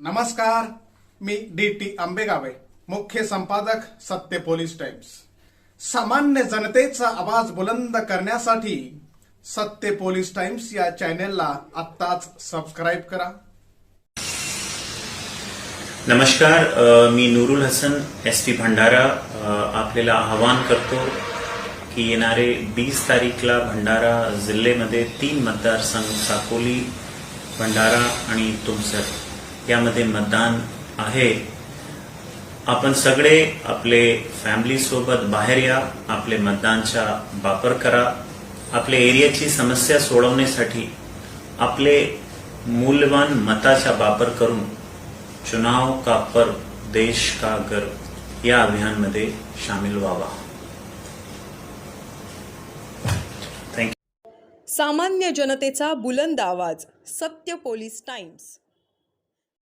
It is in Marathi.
नमस्कार मी डी टी आंबेगावे मुख्य संपादक सत्य पोलीस टाइम्स. सामान्य जनतेचा आवाज बुलंद करण्यासाठी सत्य पोलीस टाइम्स या चॅनेलला आत्ताच सबस्क्राईब करा. नमस्कार अ, मी नूरुल हसन एस टी भंडारा अ, आपल्याला आवाहन करतो की येणारे बीस तारीखला भंडारा जिल्ह्यामध्ये तीन मतदारसंघ साकोली भंडारा आणि तुमसर. यामध्ये मतदान आहे. आपण सगळे आपले फॅमिली सोबत बाहेर या आपले मतदानचा वापर करा. आपल्या एरियाची समस्या सोडवण्यासाठी आपले मूल्यवान मताचा वापर करून चुनाव का पर्व देश का गर्व या अभियानमध्ये सामील व्हावा. सामान्य जनतेचा बुलंद आवाज सत्य पोलीस टाइम्स.